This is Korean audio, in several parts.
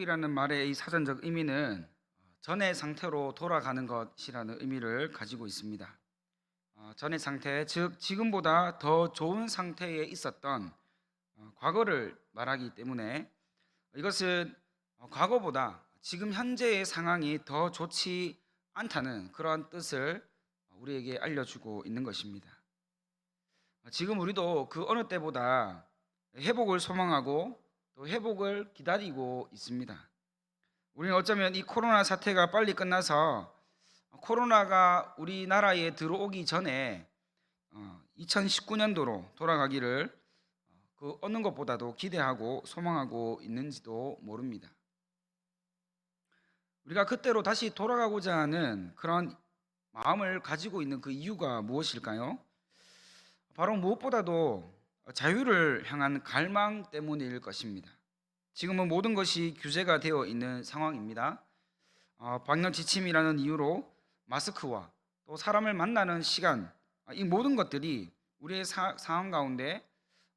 회복이라는 말의 이 사전적 의미는 전의 상태로 돌아가는 것이라는 의미를 가지고 있습니다. 어, 전의 상태, 즉 지금보다 더 좋은 상태에 있었던 어, 과거를 말하기 때문에 이것은 어, 과거보다 지금 현재의 상황이 더 좋지 않다는 그러한 뜻을 우리에게 알려주고 있는 것입니다. 어, 지금 우리도 그 어느 때보다 회복을 소망하고 또 회복을 기다리고 있습니다. 우리는 어쩌면 이 코로나 사태가 빨리 끝나서 코로나가 우리나라에 들어오기 전에 2019년도로 돌아가기를 어, 그 어느 것보다도 기대하고 소망하고 있는지도 모릅니다. 우리가 그때로 다시 돌아가고자 하는 그런 마음을 가지고 있는 그 이유가 무엇일까요? 바로 무엇보다도 자유를 향한 갈망 때문일 것입니다. 지금은 모든 것이 규제가 되어 있는 상황입니다. 어, 방역 지침이라는 이유로 마스크와 또 사람을 만나는 시간 아, 이 모든 것들이 우리의 사, 상황 가운데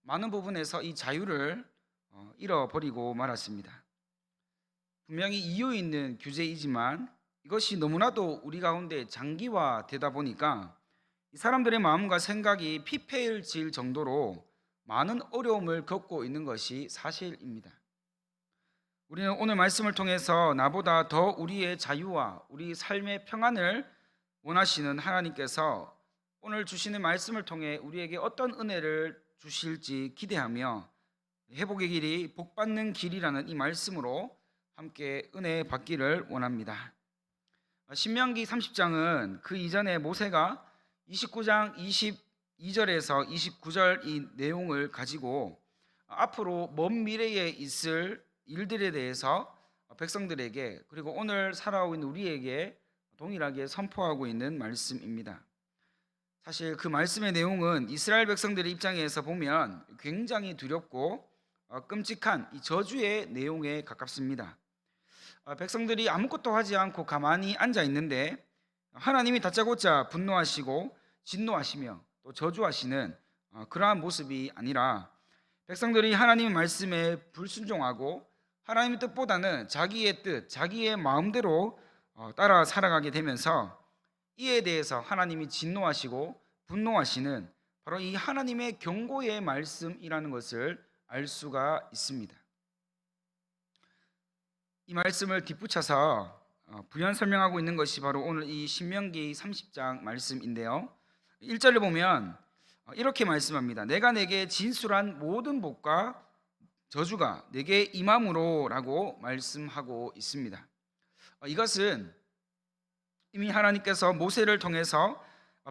많은 부분에서 이 자유를 어, 잃어버리고 말았습니다. 분명히 이유 있는 규제이지만 이것이 너무나도 우리 가운데 장기화되다 보니까 이 사람들의 마음과 생각이 피폐해질 정도로 많은 어려움을 겪고 있는 것이 사실입니다. 우리는 오늘 말씀을 통해서 나보다 더 우리의 자유와 우리 삶의 평안을 원하시는 하나님께서 오늘 주시는 말씀을 통해 우리에게 어떤 은혜를 주실지 기대하며 회복의 길이 복받는 길이라는 이 말씀으로 함께 은혜 받기를 원합니다. 신명기 30장은 그 이전에 모세가 29장 22절에서 29절 이 내용을 가지고 앞으로 먼 미래에 있을 일들에 대해서 백성들에게 그리고 오늘 살아오고 있는 우리에게 동일하게 선포하고 있는 말씀입니다. 사실 그 말씀의 내용은 이스라엘 백성들의 입장에서 보면 굉장히 두렵고 어, 끔찍한 이 저주의 내용에 가깝습니다. 어, 백성들이 아무것도 하지 않고 가만히 앉아 있는데 하나님이 다짜고짜 분노하시고 진노하시며 또 저주하시는 어, 그러한 모습이 아니라 백성들이 하나님의 말씀에 불순종하고 하나님의 뜻보다는 자기의 뜻, 자기의 마음대로 어, 따라 살아가게 되면서 이에 대해서 하나님이 진노하시고 분노하시는 바로 이 하나님의 경고의 말씀이라는 것을 알 수가 있습니다. 이 말씀을 뒷붙여서 어, 부연 설명하고 있는 것이 바로 오늘 이 신명기 30장 말씀인데요. 1절을 보면 어, 이렇게 말씀합니다. 내가 내게 진술한 모든 복과 저주가 내게 임함으로라고 말씀하고 있습니다. 어, 이것은 이미 하나님께서 모세를 통해서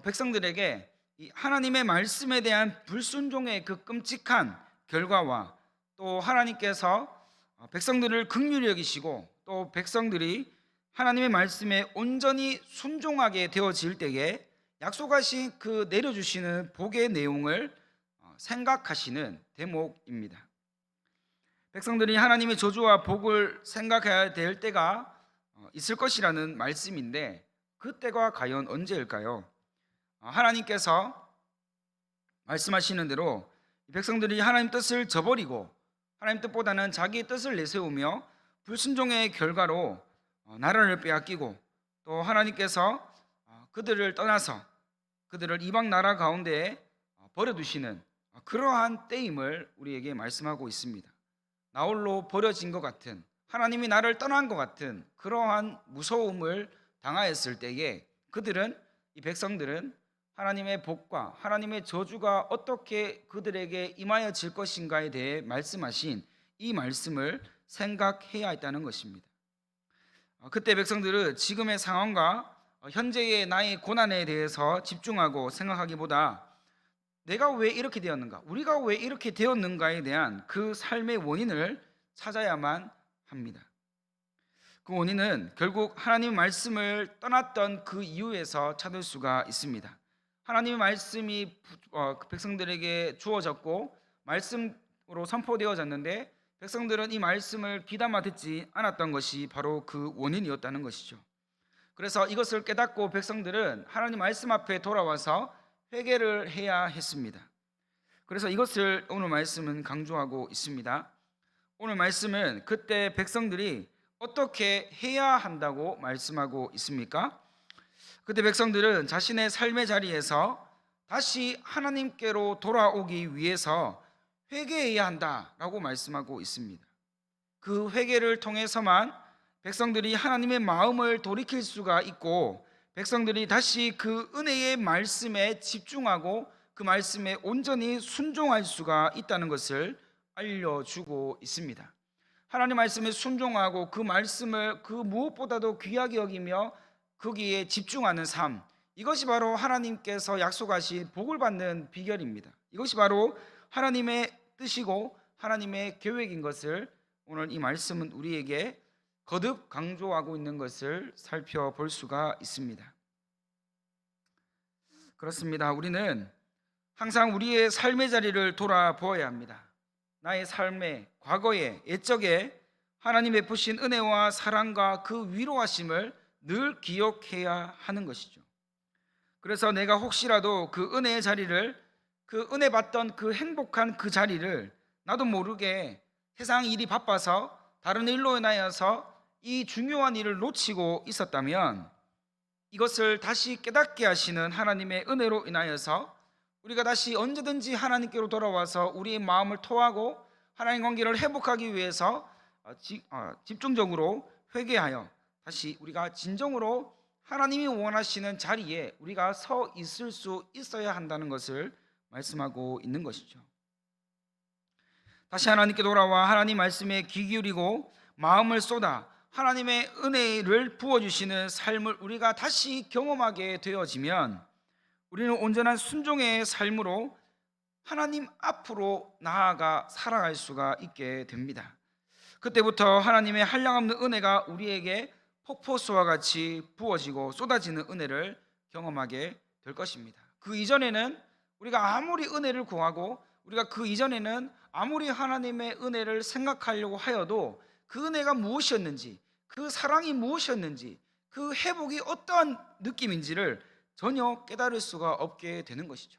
백성들에게 하나님의 말씀에 대한 불순종의 그 끔찍한 결과와 또 하나님께서 백성들을 극률히 여기시고 또 백성들이 하나님의 말씀에 온전히 순종하게 되어질 때에 약속하신 그 내려주시는 복의 내용을 어, 생각하시는 대목입니다. 백성들이 하나님의 저주와 복을 생각해야 될 때가 어, 있을 것이라는 말씀인데 그 때가 과연 언제일까요? 어, 하나님께서 말씀하시는 대로 백성들이 하나님 뜻을 저버리고 하나님 뜻보다는 자기의 뜻을 내세우며 불순종의 결과로 어, 나라를 빼앗기고 또 하나님께서 어, 그들을 떠나서 그들을 이방 나라 가운데 어, 버려두시는 그러한 때임을 우리에게 말씀하고 있습니다. 나홀로 버려진 것 같은 하나님이 나를 떠난 것 같은 그러한 무서움을 당하였을 때에 그들은 이 백성들은 하나님의 복과 하나님의 저주가 어떻게 그들에게 임하여 질 것인가에 대해 말씀하신 이 말씀을 생각해야 했다는 것입니다. 어, 그때 백성들은 지금의 상황과 어, 현재의 나의 고난에 대해서 집중하고 생각하기보다 내가 왜 이렇게 되었는가, 우리가 왜 이렇게 되었는가에 대한 그 삶의 원인을 찾아야만 합니다. 그 원인은 결국 하나님 말씀을 떠났던 그 이유에서 찾을 수가 있습니다. 하나님의 말씀이 어, 그 백성들에게 주어졌고 말씀으로 선포되어졌는데 백성들은 이 말씀을 귀담아 듣지 않았던 것이 바로 그 원인이었다는 것이죠. 그래서 이것을 깨닫고 백성들은 하나님 말씀 앞에 돌아와서 회개를 해야 했습니다. 그래서 이것을 오늘 말씀은 강조하고 있습니다. 오늘 말씀은 그때 백성들이 어떻게 해야 한다고 말씀하고 있습니까? 그때 백성들은 자신의 삶의 자리에서 다시 하나님께로 돌아오기 위해서 회개해야 한다라고 말씀하고 있습니다. 그 회개를 통해서만 백성들이 하나님의 마음을 돌이킬 수가 있고 백성들이 다시 그 은혜의 말씀에 집중하고 그 말씀에 온전히 순종할 수가 있다는 것을 알려주고 있습니다. 하나님 말씀에 순종하고 그 말씀을 그 무엇보다도 귀하게 여기며 거기에 집중하는 삶 이것이 바로 하나님께서 약속하신 복을 받는 비결입니다. 이것이 바로 하나님의 뜻이고 하나님의 계획인 것을 오늘 이 말씀은 우리에게 거듭 강조하고 있는 것을 살펴볼 수가 있습니다. 그렇습니다. 우리는 항상 우리의 삶의 자리를 돌아보아야 합니다. 나의 삶의 과거에 옛적에 하나님 베푸신 은혜와 사랑과 그 위로하심을 늘 기억해야 하는 것이죠. 그래서 내가 혹시라도 그 은혜의 자리를 그 은혜 받던 그 행복한 그 자리를 나도 모르게 세상 일이 바빠서 다른 일로 인하여서 이 중요한 일을 놓치고 있었다면 이것을 다시 깨닫게 하시는 하나님의 은혜로 인하여서 우리가 다시 언제든지 하나님께로 돌아와서 우리의 마음을 토하고 하나님 관계를 회복하기 위해서 어, 지- 어, 집중적으로 회개하여 다시 우리가 진정으로 하나님이 원하시는 자리에 우리가 서 있을 수 있어야 한다는 것을 말씀하고 있는 것이죠. 다시 하나님께 돌아와 하나님 말씀에 귀 기울이고 마음을 쏟아 하나님의 은혜를 부어주시는 삶을 우리가 다시 경험하게 되어지면 우리는 온전한 순종의 삶으로 하나님 앞으로 나아가 살아갈 수가 있게 됩니다. 그때부터 하나님의 한량없는 은혜가 우리에게 폭포수와 같이 부어지고 쏟아지는 은혜를 경험하게 될 것입니다. 그 이전에는 우리가 아무리 은혜를 구하고 우리가 그 이전에는 아무리 하나님의 은혜를 생각하려고 하여도 그 은혜가 무엇이었는지 그 사랑이 무엇이었는지 그 회복이 어떠한 느낌인지를 전혀 깨달을 수가 없게 되는 것이죠.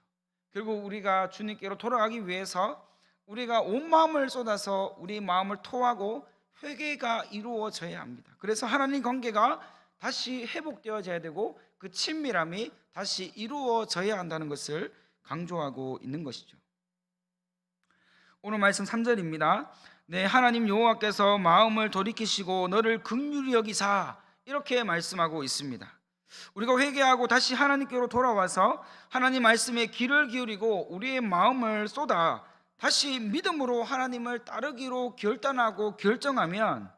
결국 우리가 주님께로 돌아가기 위해서 우리가 온 마음을 쏟아서 우리 마음을 토하고 회개가 이루어져야 합니다. 그래서 하나님 관계가 다시 회복되어져야 되고 그 친밀함이 다시 이루어져야 한다는 것을 강조하고 있는 것이죠. 오늘 말씀 3절입니다. 네, 하나님 여호와께서 마음을 돌이키시고 너를 긍휼히 여기사 이렇게 말씀하고 있습니다. 우리가 회개하고 다시 하나님께로 돌아와서 하나님 말씀에 귀를 기울이고 우리의 마음을 쏟아 다시 믿음으로 하나님을 따르기로 결단하고 결정하면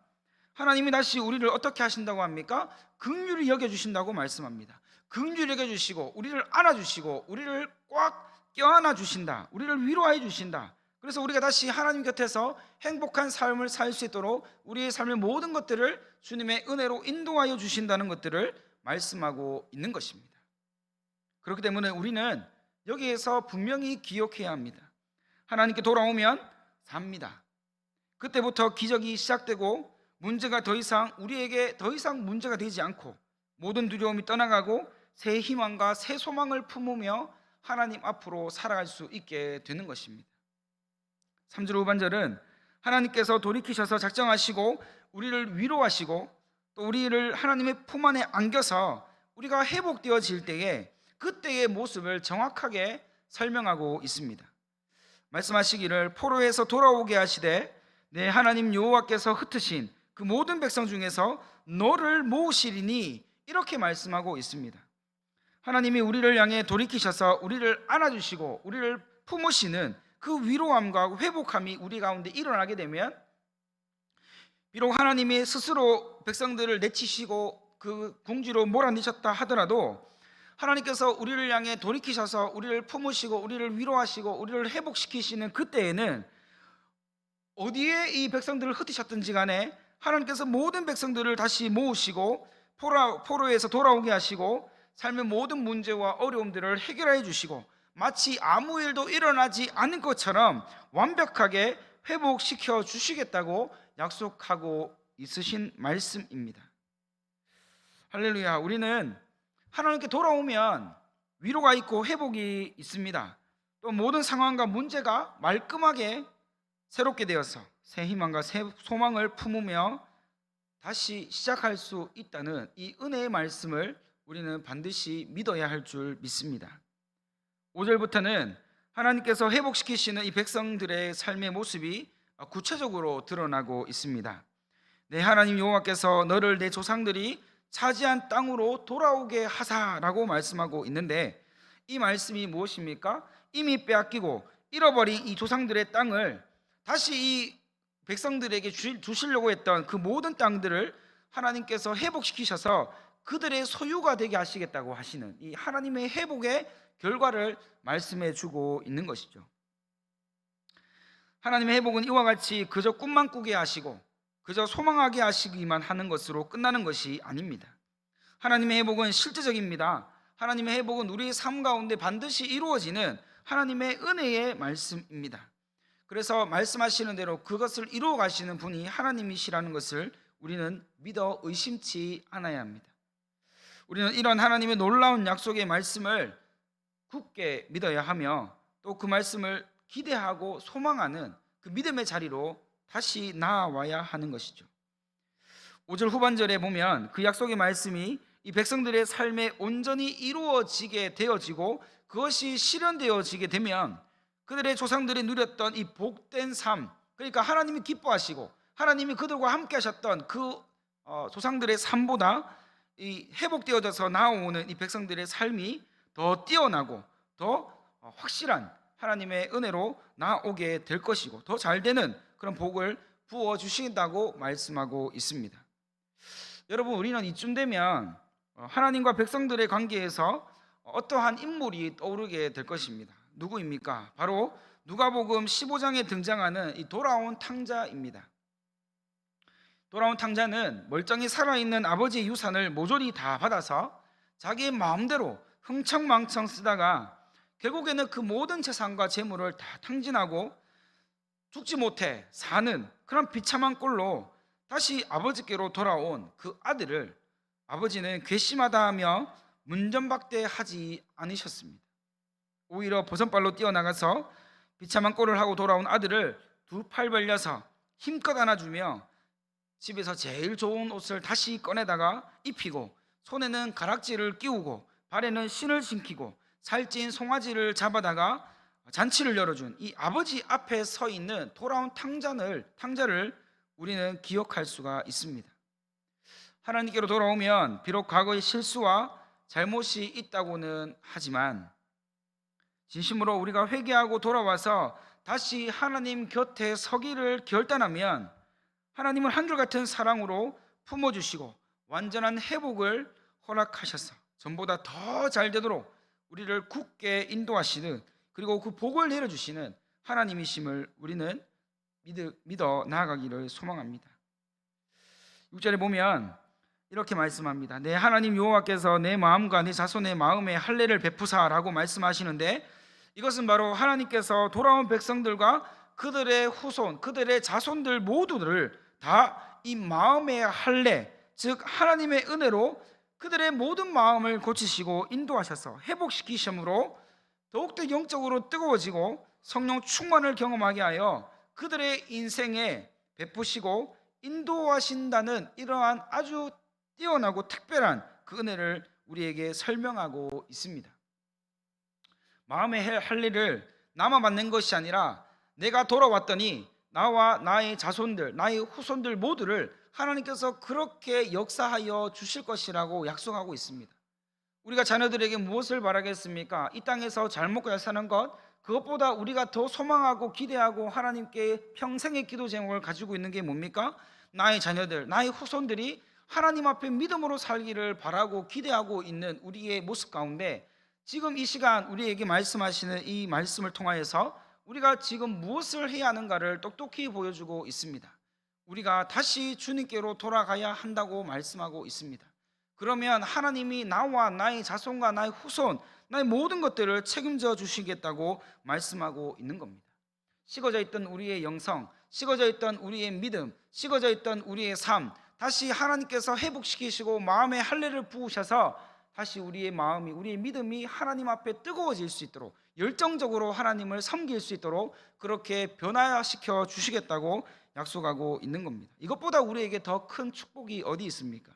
하나님이 다시 우리를 어떻게 하신다고 합니까? 긍휼히 여겨 주신다고 말씀합니다. 긍휼히 여겨 주시고 우리를 안아 주시고 우리를 꽉 껴안아 주신다. 우리를 위로해 주신다. 그래서 우리가 다시 하나님 곁에서 행복한 삶을 살 수 있도록 우리의 삶의 모든 것들을 주님의 은혜로 인도하여 주신다는 것들을 말씀하고 있는 것입니다. 그렇기 때문에 우리는 여기에서 분명히 기억해야 합니다. 하나님께 돌아오면 삽니다. 그때부터 기적이 시작되고 문제가 더 이상 우리에게 더 이상 문제가 되지 않고 모든 두려움이 떠나가고 새 희망과 새 소망을 품으며 하나님 앞으로 살아갈 수 있게 되는 것입니다. 3절 후반절은 하나님께서 돌이키셔서 작정하시고 우리를 위로하시고 또 우리를 하나님의 품 안에 안겨서 우리가 회복되어질 때에 그때의 모습을 정확하게 설명하고 있습니다. 말씀하시기를 포로에서 돌아오게 하시되 내 하나님 여호와께서 흩으신 그 모든 백성 중에서 너를 모으시리니 이렇게 말씀하고 있습니다. 하나님이 우리를 향해 돌이키셔서 우리를 안아주시고 우리를 품으시는 그 위로함과 회복함이 우리 가운데 일어나게 되면 비록 하나님이 스스로 백성들을 내치시고 그 궁지로 몰아내셨다 하더라도 하나님께서 우리를 향해 돌이키셔서 우리를 품으시고 우리를 위로하시고 우리를 회복시키시는 그때에는 어디에 이 백성들을 흩으셨든지 간에 하나님께서 모든 백성들을 다시 모으시고 포로, 포로에서 돌아오게 하시고 삶의 모든 문제와 어려움들을 해결해 주시고 마치 아무 일도 일어나지 않은 것처럼 완벽하게 회복시켜 주시겠다고 약속하고 있으신 말씀입니다. 할렐루야. 우리는 하나님께 돌아오면 위로가 있고 회복이 있습니다. 또 모든 상황과 문제가 말끔하게 새롭게 되어서 새 희망과 새 소망을 품으며 다시 시작할 수 있다는 이 은혜의 말씀을 우리는 반드시 믿어야 할 줄 믿습니다. 5절부터는 하나님께서 회복시키시는 이 백성들의 삶의 모습이 구체적으로 드러나고 있습니다. 내 하나님 여호와께서 너를 내 조상들이 차지한 땅으로 돌아오게 하사라고 말씀하고 있는데 이 말씀이 무엇입니까? 이미 빼앗기고 잃어버린 이 조상들의 땅을 다시 이 백성들에게 주- 주시려고 했던 그 모든 땅들을 하나님께서 회복시키셔서 그들의 소유가 되게 하시겠다고 하시는 이 하나님의 회복의 결과를 말씀해 주고 있는 것이죠. 하나님의 회복은 이와 같이 그저 꿈만 꾸게 하시고 그저 소망하게 하시기만 하는 것으로 끝나는 것이 아닙니다. 하나님의 회복은 실제적입니다. 하나님의 회복은 우리의 삶 가운데 반드시 이루어지는 하나님의 은혜의 말씀입니다. 그래서 말씀하시는 대로 그것을 이루어 가시는 분이 하나님이시라는 것을 우리는 믿어 의심치 않아야 합니다. 우리는 이런 하나님의 놀라운 약속의 말씀을 굳게 믿어야 하며 또 그 말씀을 기대하고 소망하는 그 믿음의 자리로 다시 나아와야 하는 것이죠. 5절 후반절에 보면 그 약속의 말씀이 이 백성들의 삶에 온전히 이루어지게 되어지고 그것이 실현되어지게 되면 그들의 조상들이 누렸던 이 복된 삶, 그러니까 하나님이 기뻐하시고 하나님이 그들과 함께 하셨던 그 어, 조상들의 삶보다 이 회복되어져서 나오는 이 백성들의 삶이 더 뛰어나고 더 어, 확실한 하나님의 은혜로 나오게 될 것이고 더 잘 되는 그런 복을 부어 주신다고 말씀하고 있습니다. 여러분 우리는 이쯤 되면 어, 하나님과 백성들의 관계에서 어떠한 인물이 떠오르게 될 것입니다. 누구입니까? 바로 누가복음 15장에 등장하는 이 돌아온 탕자입니다. 돌아온 탕자는 멀쩡히 살아있는 아버지의 유산을 모조리 다 받아서 자기의 마음대로 흥청망청 쓰다가 결국에는 그 모든 재산과 재물을 다 탕진하고 죽지 못해 사는 그런 비참한 꼴로 다시 아버지께로 돌아온 그 아들을 아버지는 괘씸하다 하며 문전박대하지 않으셨습니다. 오히려 버선발로 뛰어나가서 비참한 꼴을 하고 돌아온 아들을 두 팔 벌려서 힘껏 안아주며 집에서 제일 좋은 옷을 다시 꺼내다가 입히고 손에는 가락지를 끼우고 발에는 신을 신기고 살찐 송아지를 잡아다가 잔치를 열어준 이 아버지 앞에 서 있는 돌아온 탕자를 탕자를 우리는 기억할 수가 있습니다. 하나님께로 돌아오면 비록 과거의 실수와 잘못이 있다고는 하지만 진심으로 우리가 회개하고 돌아와서 다시 하나님 곁에 서기를 결단하면 하나님은 한결 같은 사랑으로 품어 주시고 완전한 회복을 허락하셔서 전보다 더 잘 되도록 우리를 굳게 인도하시는 그리고 그 복을 내려 주시는 하나님이심을 우리는 믿어, 믿어 나아가기를 소망합니다. 6절에 보면 이렇게 말씀합니다. 내 하나님 여호와께서 내 마음과 내 자손의 마음에 할례를 베푸사라고 말씀하시는데 이것은 바로 하나님께서 돌아온 백성들과 그들의 후손, 그들의 자손들 모두를 다 이 마음의 할례, 즉 하나님의 은혜로 그들의 모든 마음을 고치시고 인도하셔서 회복시키심으로 더욱더 영적으로 뜨거워지고 성령 충만을 경험하게 하여 그들의 인생에 베푸시고 인도하신다는 이러한 아주 뛰어나고 특별한 그 은혜를 우리에게 설명하고 있습니다. 마음의 할- 할례를 나만 받는 것이 아니라 내가 돌아왔더니 나와 나의 자손들, 나의 후손들 모두를 하나님께서 그렇게 역사하여 주실 것이라고 약속하고 있습니다. 우리가 자녀들에게 무엇을 바라겠습니까? 이 땅에서 잘 먹고 잘 사는 것 그것보다 우리가 더 소망하고 기대하고 하나님께 평생의 기도 제목을 가지고 있는 게 뭡니까? 나의 자녀들, 나의 후손들이 하나님 앞에 믿음으로 살기를 바라고 기대하고 있는 우리의 모습 가운데 지금 이 시간 우리에게 말씀하시는 이 말씀을 통하여서 우리가 지금 무엇을 해야 하는가를 똑똑히 보여주고 있습니다. 우리가 다시 주님께로 돌아가야 한다고 말씀하고 있습니다. 그러면 하나님이 나와 나의 자손과 나의 후손, 나의 모든 것들을 책임져 주시겠다고 말씀하고 있는 겁니다. 식어져 있던 우리의 영성, 식어져 있던 우리의 믿음, 식어져 있던 우리의 삶, 다시 하나님께서 회복시키시고 마음에 할례를 부으셔서 다시 우리의 마음이, 우리의 믿음이 하나님 앞에 뜨거워질 수 있도록 열정적으로 하나님을 섬길 수 있도록 그렇게 변화시켜 주시겠다고 약속하고 있는 겁니다. 이것보다 우리에게 더 큰 축복이 어디 있습니까?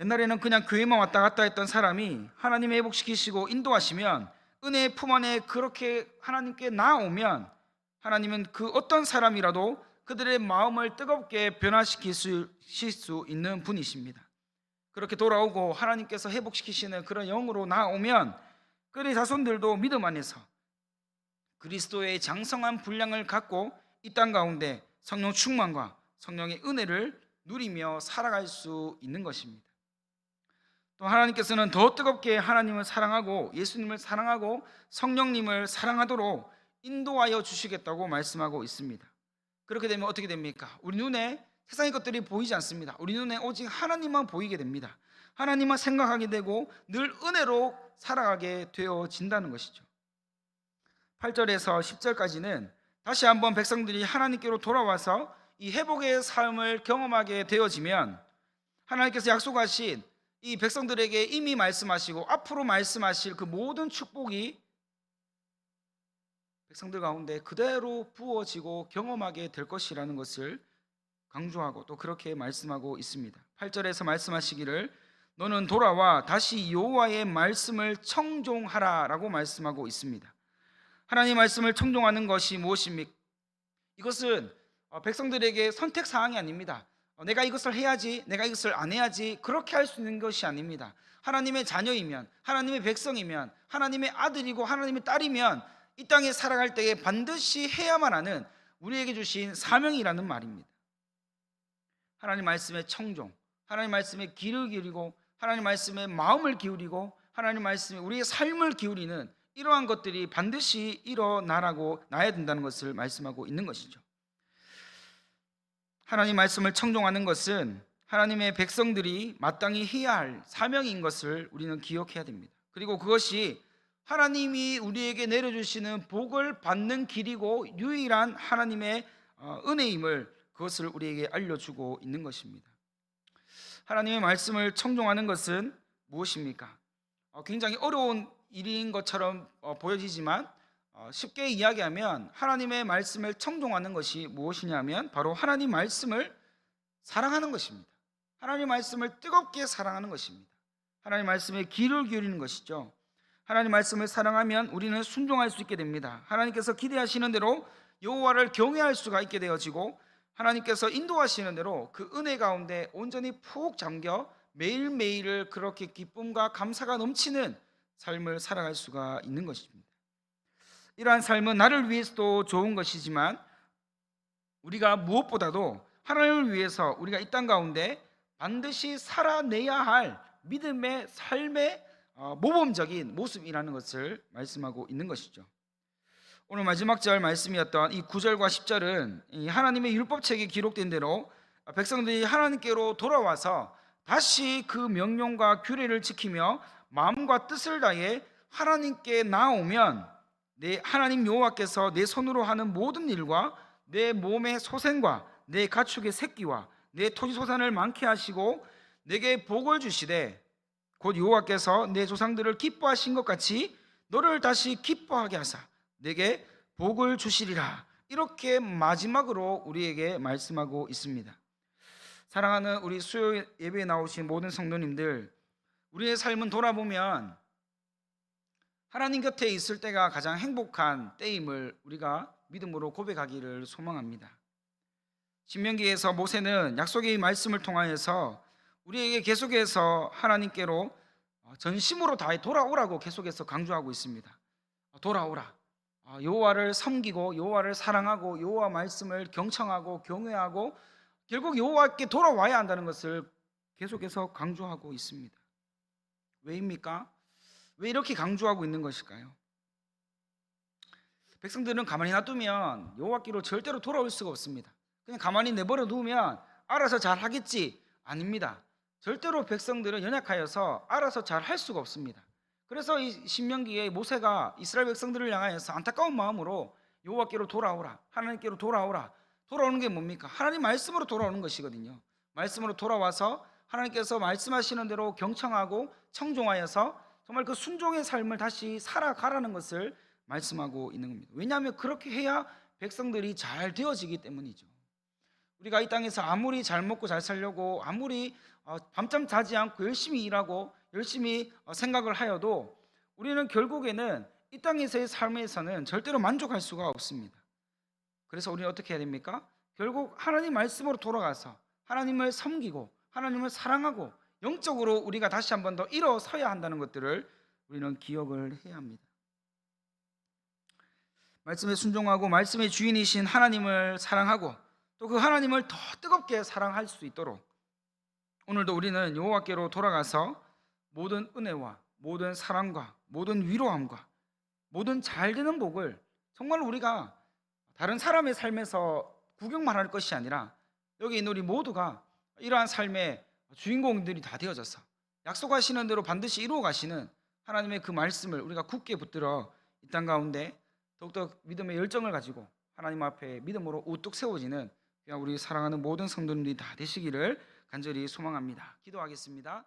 옛날에는 그냥 교회만 왔다 갔다 했던 사람이 하나님이 회복시키시고 인도하시면 은혜의 품 안에 그렇게 하나님께 나오면 하나님은 그 어떤 사람이라도 그들의 마음을 뜨겁게 변화시킬 수 있는 분이십니다. 그렇게 돌아오고 하나님께서 회복시키시는 그런 영으로 나오면 그의 자손들도 믿음 안에서 그리스도의 장성한 분량을 갖고 이 땅 가운데 성령 충만과 성령의 은혜를 누리며 살아갈 수 있는 것입니다. 또 하나님께서는 더 뜨겁게 하나님을 사랑하고 예수님을 사랑하고 성령님을 사랑하도록 인도하여 주시겠다고 말씀하고 있습니다. 그렇게 되면 어떻게 됩니까? 우리 눈에 세상의 것들이 보이지 않습니다. 우리 눈에 오직 하나님만 보이게 됩니다. 하나님만 생각하게 되고 늘 은혜로 살아가게 되어진다는 것이죠. 8절에서 10절까지는 다시 한번 백성들이 하나님께로 돌아와서 이 회복의 삶을 경험하게 되어지면 하나님께서 약속하신 이 백성들에게 이미 말씀하시고 앞으로 말씀하실 그 모든 축복이 백성들 가운데 그대로 부어지고 경험하게 될 것이라는 것을 강조하고 또 그렇게 말씀하고 있습니다. 8절에서 말씀하시기를 너는 돌아와 다시 여호와의 말씀을 청종하라라고 말씀하고 있습니다. 하나님 말씀을 청종하는 것이 무엇입니까? 이것은 어, 백성들에게 선택 사항이 아닙니다. 어, 내가 이것을 해야지, 내가 이것을 안 해야지 그렇게 할 수 있는 것이 아닙니다. 하나님의 자녀이면, 하나님의 백성이면, 하나님의 아들이고 하나님의 딸이면 이 땅에 살아갈 때에 반드시 해야만 하는 우리에게 주신 사명이라는 말입니다. 하나님 말씀의 청종, 하나님 말씀에 귀를 기울이고 하나님 말씀에 마음을 기울이고 하나님 말씀에 우리의 삶을 기울이는 이러한 것들이 반드시 일어나라고 나야 된다는 것을 말씀하고 있는 것이죠. 하나님 말씀을 청종하는 것은 하나님의 백성들이 마땅히 해야 할 사명인 것을 우리는 기억해야 됩니다. 그리고 그것이 하나님이 우리에게 내려주시는 복을 받는 길이고 유일한 하나님의 어, 은혜임을 그것을 우리에게 알려주고 있는 것입니다. 하나님의 말씀을 청종하는 것은 무엇입니까? 어, 굉장히 어려운 일인 것처럼 어, 보여지지만 쉽게 이야기하면 하나님의 말씀을 청종하는 것이 무엇이냐면 바로 하나님 말씀을 사랑하는 것입니다. 하나님 말씀을 뜨겁게 사랑하는 것입니다. 하나님 말씀에 귀를 기울이는 것이죠. 하나님 말씀을 사랑하면 우리는 순종할 수 있게 됩니다. 하나님께서 기대하시는 대로 여호와를 경외할 수가 있게 되어지고 하나님께서 인도하시는 대로 그 은혜 가운데 온전히 푹 잠겨 매일매일을 그렇게 기쁨과 감사가 넘치는 삶을 살아갈 수가 있는 것입니다. 이러한 삶은 나를 위해서도 좋은 것이지만 우리가 무엇보다도 하나님을 위해서 우리가 이 땅 가운데 반드시 살아내야 할 믿음의 삶의 어, 모범적인 모습이라는 것을 말씀하고 있는 것이죠. 오늘 마지막 절 말씀이었던 이 9절과 10절은 이 하나님의 율법책에 기록된 대로 백성들이 하나님께로 돌아와서 다시 그 명령과 규례를 지키며 마음과 뜻을 다해 하나님께 나오면 내 하나님 여호와께서 내 손으로 하는 모든 일과 내 몸의 소생과 내 가축의 새끼와 내 토지 소산을 많게 하시고 내게 복을 주시되 곧 여호와께서 내 조상들을 기뻐하신 것 같이 너를 다시 기뻐하게 하사 내게 복을 주시리라 이렇게 마지막으로 우리에게 말씀하고 있습니다. 사랑하는 우리 수요 예배에 나오신 모든 성도님들 우리의 삶은 돌아보면 하나님 곁에 있을 때가 가장 행복한 때임을 우리가 믿음으로 고백하기를 소망합니다. 신명기에서 모세는 약속의 말씀을 통하여서 우리에게 계속해서 하나님께로 전심으로 다해 돌아오라고 계속해서 강조하고 있습니다. 돌아오라. 여호와를 섬기고 여호와를 사랑하고 여호와 말씀을 경청하고 경외하고 결국 여호와께 돌아와야 한다는 것을 계속해서 강조하고 있습니다. 왜입니까? 왜 이렇게 강조하고 있는 것일까요? 백성들은 가만히 놔두면 여호와께로 절대로 돌아올 수가 없습니다. 그냥 가만히 내버려 두면 알아서 잘 하겠지 아닙니다. 절대로 백성들은 연약하여서 알아서 잘 할 수가 없습니다. 그래서 이 신명기에 모세가 이스라엘 백성들을 향하여서 안타까운 마음으로 여호와께로 돌아오라 하나님께로 돌아오라 돌아오는 게 뭡니까? 하나님 말씀으로 돌아오는 것이거든요. 말씀으로 돌아와서 하나님께서 말씀하시는 대로 경청하고 청종하여서 정말 그 순종의 삶을 다시 살아가라는 것을 말씀하고 있는 겁니다. 왜냐하면 그렇게 해야 백성들이 잘 되어지기 때문이죠. 우리가 이 땅에서 아무리 잘 먹고 잘 살려고 아무리 어, 밤잠 자지 않고 열심히 일하고 열심히 어, 생각을 하여도 우리는 결국에는 이 땅에서의 삶에서는 절대로 만족할 수가 없습니다. 그래서 우리는 어떻게 해야 됩니까? 결국 하나님 말씀으로 돌아가서 하나님을 섬기고 하나님을 사랑하고 영적으로 우리가 다시 한 번 더 일어서야 한다는 것들을 우리는 기억을 해야 합니다. 말씀에 순종하고 말씀의 주인이신 하나님을 사랑하고 또 그 하나님을 더 뜨겁게 사랑할 수 있도록 오늘도 우리는 여호와께로 돌아가서 모든 은혜와 모든 사랑과 모든 위로함과 모든 잘 되는 복을 정말 우리가 다른 사람의 삶에서 구경만 할 것이 아니라 여기 있는 우리 모두가 이러한 삶의 주인공들이 다 되어져서 약속하시는 대로 반드시 이루어 가시는 하나님의 그 말씀을 우리가 굳게 붙들어 이 땅 가운데 더욱더 믿음의 열정을 가지고 하나님 앞에 믿음으로 우뚝 세워지는 우리 사랑하는 모든 성도님들이 다 되시기를 간절히 소망합니다. 기도하겠습니다.